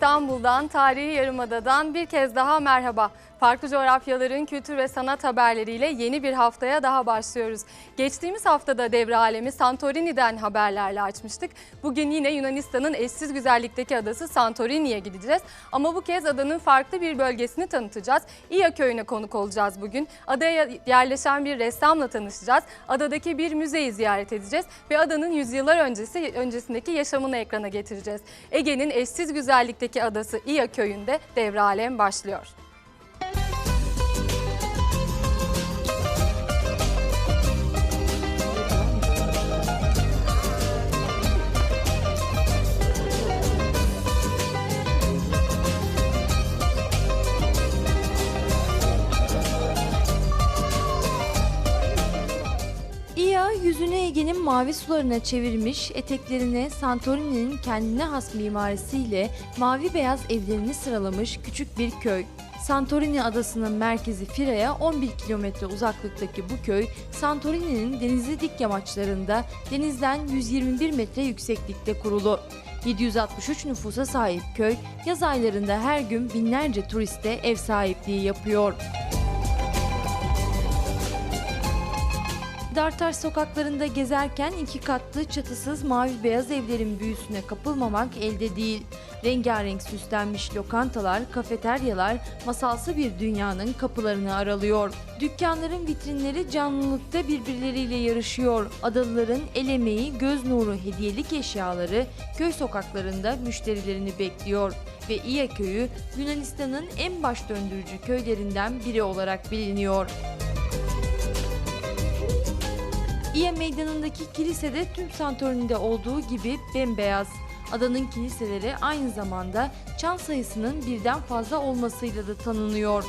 İstanbul'dan, tarihi Yarımada'dan bir kez daha merhaba. Farklı coğrafyaların kültür ve sanat haberleriyle yeni bir haftaya daha başlıyoruz. Geçtiğimiz haftada devre alemi Santorini'den haberlerle açmıştık. Bugün yine Yunanistan'ın eşsiz güzellikteki adası Santorini'ye gideceğiz. Ama bu kez adanın farklı bir bölgesini tanıtacağız. İya köyüne konuk olacağız bugün. Adaya yerleşen bir ressamla tanışacağız. Adadaki bir müzeyi ziyaret edeceğiz ve adanın yüzyıllar öncesi öncesindeki yaşamını ekrana getireceğiz. Ege'nin eşsiz güzellikteki adası İya köyünde devre alem başlıyor. Mavi sularına çevirmiş, eteklerine Santorini'nin kendine has mimarisiyle mavi beyaz evlerini sıralamış küçük bir köy. Santorini adasının merkezi Fira'ya 11 kilometre uzaklıktaki bu köy, Santorini'nin denizli dik yamaçlarında denizden 121 metre yükseklikte kurulu. 763 nüfusa sahip köy, yaz aylarında her gün binlerce turiste ev sahipliği yapıyor. Dartaş sokaklarında gezerken iki katlı çatısız mavi beyaz evlerin büyüsüne kapılmamak elde değil. Rengarenk süslenmiş lokantalar, kafeteryalar masalsı bir dünyanın kapılarını aralıyor. Dükkanların vitrinleri canlılıkta birbirleriyle yarışıyor. Adalıların el emeği, göz nuru hediyelik eşyaları köy sokaklarında müşterilerini bekliyor. Ve İya köyü Yunanistan'ın en baş döndürücü köylerinden biri olarak biliniyor. İya meydanındaki kilisede tüm Santorini'de olduğu gibi bembeyaz. Adanın kiliseleri aynı zamanda çan sayısının birden fazla olmasıyla da tanınıyor.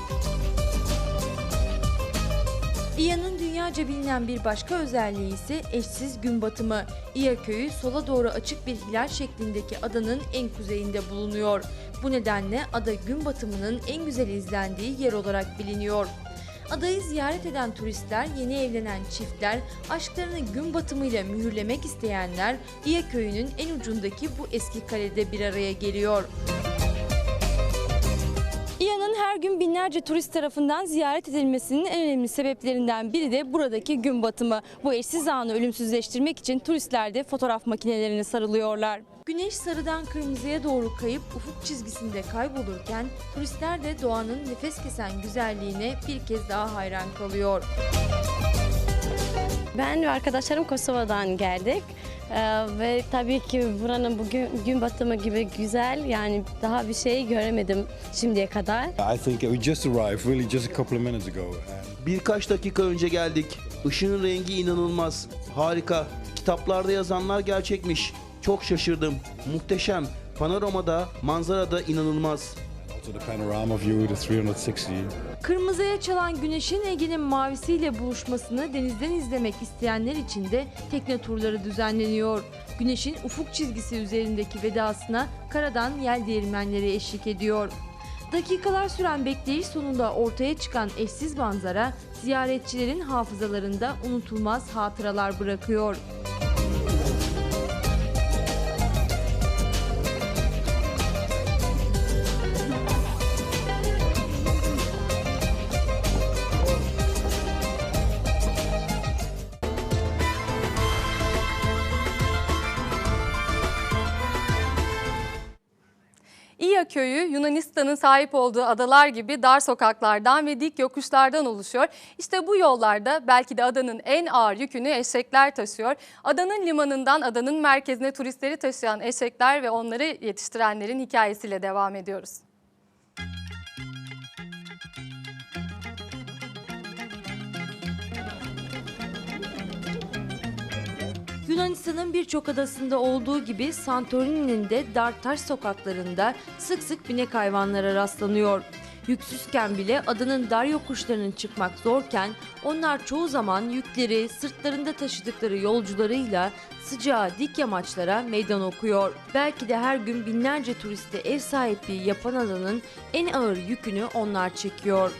İya'nın dünyaca bilinen bir başka özelliği ise eşsiz gün batımı. İya köyü sola doğru açık bir hilal şeklindeki adanın en kuzeyinde bulunuyor. Bu nedenle ada gün batımının en güzel izlendiği yer olarak biliniyor. Adayı ziyaret eden turistler, yeni evlenen çiftler, aşklarını gün batımıyla mühürlemek isteyenler İya köyünün en ucundaki bu eski kalede bir araya geliyor. Her gün binlerce turist tarafından ziyaret edilmesinin en önemli sebeplerinden biri de buradaki gün batımı. Bu eşsiz anı ölümsüzleştirmek için turistler de fotoğraf makinelerine sarılıyorlar. Güneş sarıdan kırmızıya doğru kayıp ufuk çizgisinde kaybolurken turistler de doğanın nefes kesen güzelliğine bir kez daha hayran kalıyor. Ben ve arkadaşlarım Kosova'dan geldik. Ee, ve tabii ki buranın bugün gün batımı gibi güzel yani daha bir şey göremedim şimdiye kadar. I think we just arrived really just a couple of minutes ago. Birkaç dakika önce geldik. Işığın rengi inanılmaz. Harika. Kitaplarda yazanlar gerçekmiş. Çok şaşırdım. Muhteşem. Panoramada, manzarada inanılmaz. Also the panorama view, the 360. Kırmızıya çalan güneşin Ege'nin mavisiyle buluşmasını denizden izlemek isteyenler için de tekne turları düzenleniyor. Güneşin ufuk çizgisi üzerindeki vedasına karadan yel değirmenleri eşlik ediyor. Dakikalar süren bekleyiş sonunda ortaya çıkan eşsiz manzara ziyaretçilerin hafızalarında unutulmaz hatıralar bırakıyor. Köyü Yunanistan'ın sahip olduğu adalar gibi dar sokaklardan ve dik yokuşlardan oluşuyor. İşte bu yollarda belki de adanın en ağır yükünü eşekler taşıyor. Adanın limanından adanın merkezine turistleri taşıyan eşekler ve onları yetiştirenlerin hikayesiyle devam ediyoruz. Yunanistan'ın birçok adasında olduğu gibi Santorini'nin de dar taş sokaklarında sık sık binek hayvanlara rastlanıyor. Yüksüzken bile adanın dar yokuşlarının çıkmak zorken onlar çoğu zaman yükleri sırtlarında taşıdıkları yolcularıyla sıcağa dik yamaçlara meydan okuyor. Belki de her gün binlerce turiste ev sahipliği yapan adanın en ağır yükünü onlar çekiyor.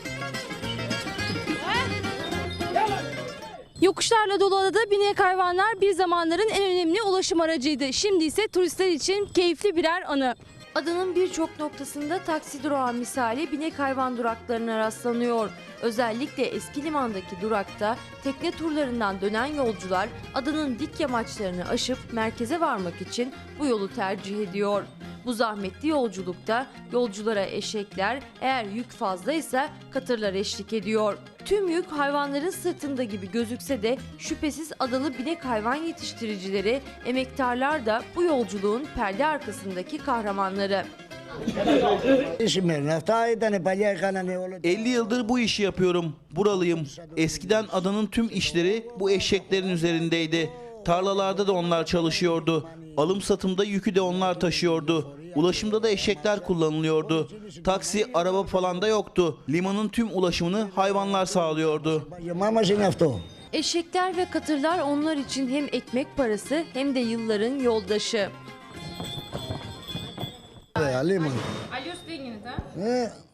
Yokuşlarla dolu adada binek hayvanlar bir zamanların en önemli ulaşım aracıydı. Şimdi ise turistler için keyifli birer anı. Adanın birçok noktasında taksi durağı misali binek hayvan duraklarına rastlanıyor. Özellikle eski limandaki durakta tekne turlarından dönen yolcular adanın dik yamaçlarını aşıp merkeze varmak için bu yolu tercih ediyor. Bu zahmetli yolculukta yolculara eşekler, eğer yük fazlaysa katırlar eşlik ediyor. Tüm yük hayvanların sırtında gibi gözükse de şüphesiz adalı binek hayvan yetiştiricileri, emektarlar da bu yolculuğun perde arkasındaki kahramanları. 50 yıldır bu işi yapıyorum. Buralıyım. Eskiden adanın tüm işleri bu eşeklerin üzerindeydi. Tarlalarda da onlar çalışıyordu. Alım satımda yükü de onlar taşıyordu. Ulaşımda da eşekler kullanılıyordu. Taksi, araba falan da yoktu. Limanın tüm ulaşımını hayvanlar sağlıyordu. Eşekler ve katırlar onlar için hem ekmek parası hem de yılların yoldaşı.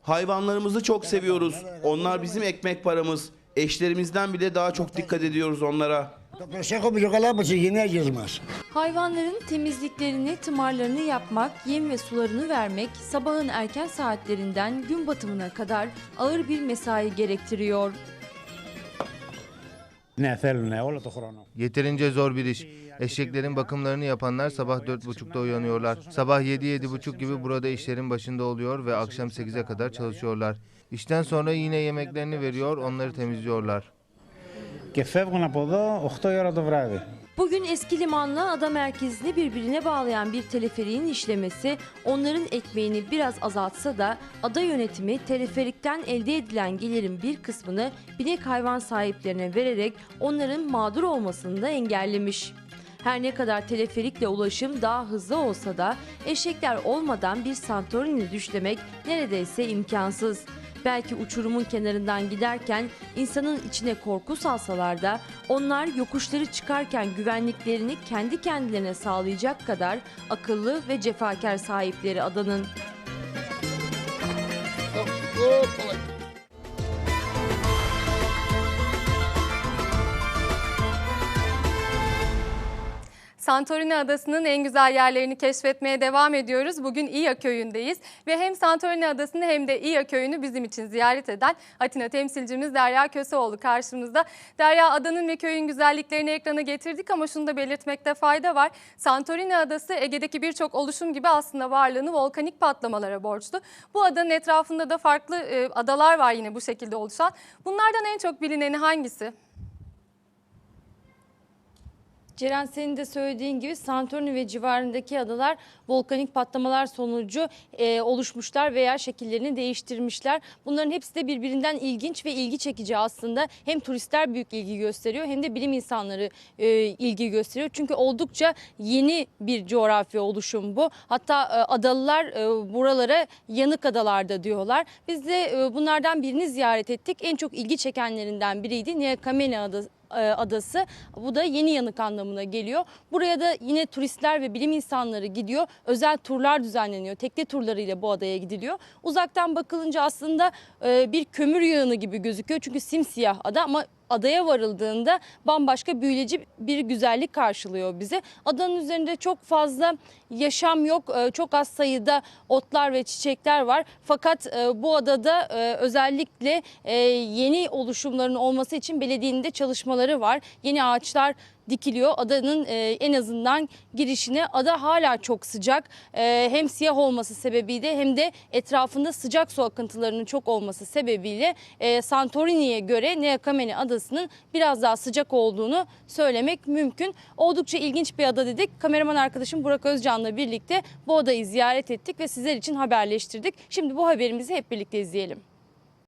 Hayvanlarımızı çok seviyoruz. Onlar bizim ekmek paramız. Eşlerimizden bile daha çok dikkat ediyoruz onlara. Hayvanların temizliklerini, tımarlarını yapmak, yem ve sularını vermek sabahın erken saatlerinden gün batımına kadar ağır bir mesai gerektiriyor. Yeterince zor bir iş. Eşeklerin bakımlarını yapanlar sabah 4.30'da uyanıyorlar. Sabah 7-7.30 gibi burada işlerin başında oluyor ve akşam 8'e kadar çalışıyorlar. İşten sonra yine yemeklerini veriyor, onları temizliyorlar Και φεύγουν από εδώ 8 η ώρα το βράδυ. Bugün eski limanla ada merkezini birbirine bağlayan bir teleferiğin işlemesi onların ekmeğini biraz azaltsa da ada yönetimi teleferikten elde edilen gelirin bir kısmını binek hayvan sahiplerine vererek onların mağdur olmasını da engellemiş. Her ne kadar teleferikle ulaşım daha hızlı olsa da eşekler olmadan bir Santorini düşlemek neredeyse imkansız. Belki uçurumun kenarından giderken insanın içine korku salsalar da onlar yokuşları çıkarken güvenliklerini kendi kendilerine sağlayacak kadar akıllı ve cefakar sahipleri adanın. Santorini Adası'nın en güzel yerlerini keşfetmeye devam ediyoruz. Bugün İya Köyü'ndeyiz ve hem Santorini Adası'nı hem de İya Köyü'nü bizim için ziyaret eden Atina temsilcimiz Derya Köseoğlu karşımızda. Derya adanın ve köyün güzelliklerini ekrana getirdik ama şunu da belirtmekte fayda var. Santorini Adası Ege'deki birçok oluşum gibi aslında varlığını volkanik patlamalara borçlu. Bu adanın etrafında da farklı e, adalar var yine bu şekilde oluşan. Bunlardan en çok bilineni hangisi? Ceren senin de söylediğin gibi Santorini ve civarındaki adalar volkanik patlamalar sonucu e, oluşmuşlar veya şekillerini değiştirmişler. Bunların hepsi de birbirinden ilginç ve ilgi çekici aslında. Hem turistler büyük ilgi gösteriyor hem de bilim insanları e, ilgi gösteriyor. Çünkü oldukça yeni bir coğrafya oluşum bu. Hatta e, adalılar e, buralara yanık adalarda diyorlar. Biz de e, bunlardan birini ziyaret ettik. En çok ilgi çekenlerinden biriydi Nea Kamena Adası adası. Bu da yeni yanık anlamına geliyor. Buraya da yine turistler ve bilim insanları gidiyor. Özel turlar düzenleniyor. Tekne turlarıyla bu adaya gidiliyor. Uzaktan bakılınca aslında e, bir kömür yığını gibi gözüküyor. Çünkü simsiyah ada ama adaya varıldığında bambaşka büyüleyici bir güzellik karşılıyor bizi. Adanın üzerinde çok fazla yaşam yok. E, Çok az sayıda otlar ve çiçekler var. Fakat e, bu adada e, özellikle yeni oluşumların olması için belediyenin de çalışmaları var. Yeni ağaçlar dikiliyor. Adanın e, en azından girişine ada hala çok sıcak. E, hem siyah olması sebebiyle hem de etrafında sıcak su akıntılarının çok olması sebebiyle e, Santorini'ye göre Nea Kameni adasının biraz daha sıcak olduğunu söylemek mümkün. Oldukça ilginç bir ada dedik. Kameraman arkadaşım Burak Özcan'la birlikte bu adayı ziyaret ettik ve sizler için haberleştirdik. Şimdi bu haberimizi hep birlikte izleyelim.